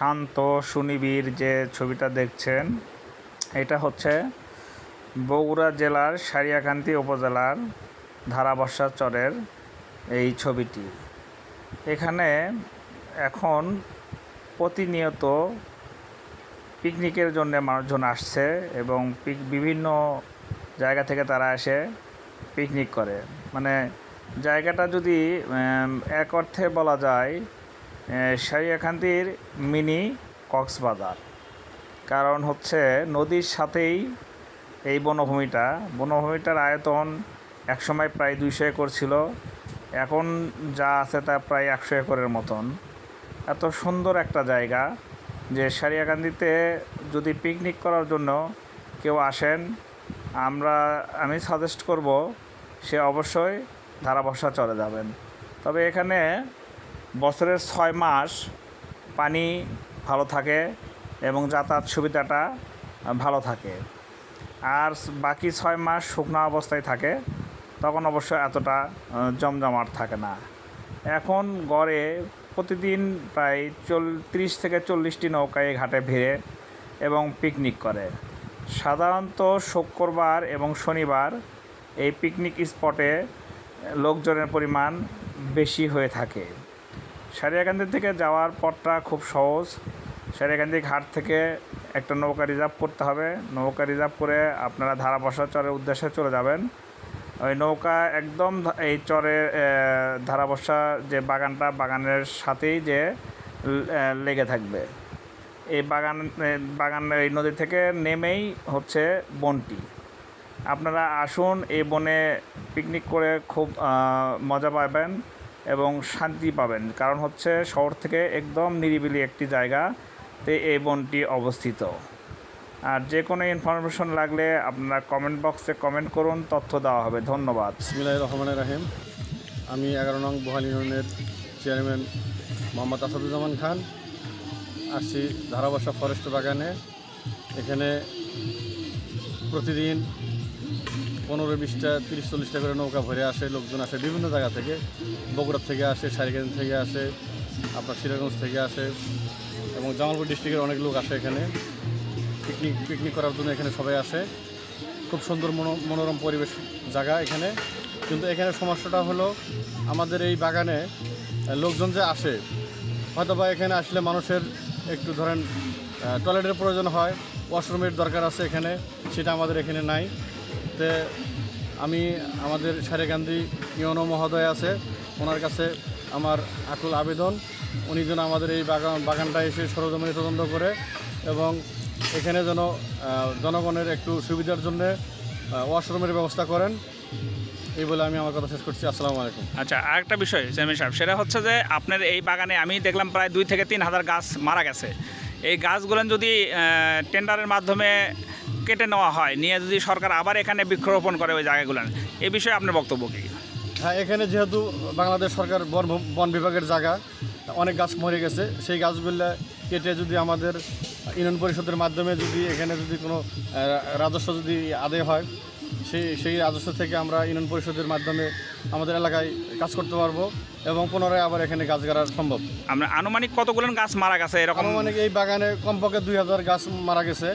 শান্ত, সুনিবিড় যে ছবিটা দেখছেন, এটা হচ্ছে বগুড়া জেলার সারিয়াকান্তি উপজেলার ধারাবর্ষা চরের এই ছবিটি। এখানে এখন প্রতিনিয়ত পিকনিকের জন্য মানুষজন আসছে এবং পিক, বিভিন্ন জায়গা থেকে তারা এসে পিকনিক করে। মানে জায়গাটা যদি এক অর্থে বলা যায় আহ, সারিয়াকান্দির মিনি কক্সবাজার। কারণ হচ্ছে নদীর সাথেই এই বনভূমিটা। বনভূমিটার আয়তন একসময় প্রায় দুইশো একর ছিল। এখন যা আছে তা প্রায় একশো একরের মতন। এত সুন্দর একটা জায়গা যে সারিয়াকান্দিতে যদি পিকনিক করার জন্য কেউ আসেন আমরা আমি সাজেস্ট করব সে অবশ্যই ধারাবর্ষা চলে যাবেন। তবে এখানে বছরের ছয় মাস পানি ভালো থাকে এবং যাতায়াত সুবিধাটা ভালো থাকে। আর বাকি ছয় মাস শুকনো অবস্থায় থাকে, তখন অবশ্য এতটা জমজমাট থাকে না। এখন গড়ে প্রতিদিন প্রায় চল, ত্রিশ থেকে চল্লিশটি নৌকা এই ঘাটে ভিড়ে এবং পিকনিক করে। সাধারণত শুক্রবার এবং শনিবার এই পিকনিক স্পটে লোকজনের পরিমাণ বেশি হয়ে থাকে। সারিয়াকান্দি থেকে যাওয়ার পথটা খুব সহজ। সারিয়াকান্দি ঘাট থেকে একটা নৌকা রিজার্ভ করতে হবে। নৌকা রিজার্ভ করে আপনারা ধারাবর্ষা চরের উদ্দেশ্যে চলে যাবেন। ওই নৌকা একদম এই চরের ধারাবর্ষা যে বাগানটা, বাগানের সাথেই যে লেগে থাকবে। এই বাগান বাগান এই নদী থেকে নেমেই হচ্ছে বনটি। আপনারা আসুন, এই বনে পিকনিক করে খুব মজা পাবেন। এবং শান্তি পাবেন। কারণ হচ্ছে শহর থেকে একদম নিরিবিলি একটি জায়গাতে এই বনটি অবস্থিত। আর যে কোনো ইনফরমেশন লাগলে আপনারা কমেন্ট বক্সে কমেন্ট করুন, তথ্য দেওয়া হবে। ধন্যবাদ। বিসমিল্লাহ রহমান রাহিম। আমি এগারো নং বহাল ইউনিয়নের চেয়ারম্যান মোহাম্মদ আসাদুজ্জামান খান। আসছি ধারাবাসা ফরেস্ট বাগানে। এখানে প্রতিদিন পনেরো বিশটা, তিরিশ, চল্লিশটা করে নৌকা ভরে আসে, লোকজন আসে বিভিন্ন জায়গা থেকে। বগুড়া থেকে আসে, সারিগঞ্জ থেকে আসে, আপনার সিরাগঞ্জ থেকে আসে এবং জামালপুর ডিস্ট্রিক্টের অনেক লোক আসে এখানে। পিকনিক পিকনিক করার জন্য এখানে সবাই আসে। খুব সুন্দর মনো- মনোরম পরিবেশ জায়গা এখানে। কিন্তু এখানে সমস্যাটা হলো আমাদের এই বাগানে লোকজন যে আসে, হয়তো বা এখানে আসলে মানুষের একটু ধরেন টয়লেটের প্রয়োজন হয় ওয়াশরুমের দরকার আছে এখানে, সেটা আমাদের এখানে নাই। তে আমি, আমাদের সারেকান্দি ইয়নো মহোদয় আছে, ওনার কাছে আমার আকুল আবেদন। উনি যেন আমাদের এই বাগান বাগানটা এসে সরজমিনে তদন্ত করে এবং এখানে যেন জনগণের একটু সুবিধার জন্য ওয়াশরুমের ব্যবস্থা করেন। এই বলে আমি আমার কথা শেষ করছি। আসসালামু আলাইকুম। আচ্ছা আরেকটা বিষয় চেয়ারম্যান সাহেব। সেটা হচ্ছে যে আপনার এই বাগানে আমি দেখলাম প্রায় দুই থেকে তিন হাজার গাছ মারা গেছে। এই গাছগুলো যদি টেন্ডারের মাধ্যমে কেটে নেওয়া হয় নিয়ে যদি সরকার আবার এখানে বৃক্ষরোপণ করে ওই জায়গাগুলো। এই বিষয়ে আপনার বক্তব্য কী? হ্যাঁ এখানে যেহেতু বাংলাদেশ সরকার বন বন বিভাগের জায়গা অনেক গাছ মরে গেছে সেই গাছগুলো কেটে যদি আমাদের ইউনিয়ন পরিষদের মাধ্যমে যদি এখানে যদি কোনো রাজস্ব যদি আদায় হয় সেই সেই রাজস্ব থেকে আমরা ইউনিয়ন পরিষদের মাধ্যমে আমাদের এলাকায় কাজ করতে পারব এবং পুনরায় আবার এখানে গাছ গাড়া সম্ভব। আমরা আনুমানিক কতগুলো গাছ মারা গেছে এরকম? আনুমানিক এই বাগানে কমপক্ষে দুই হাজার গাছ মারা গেছে।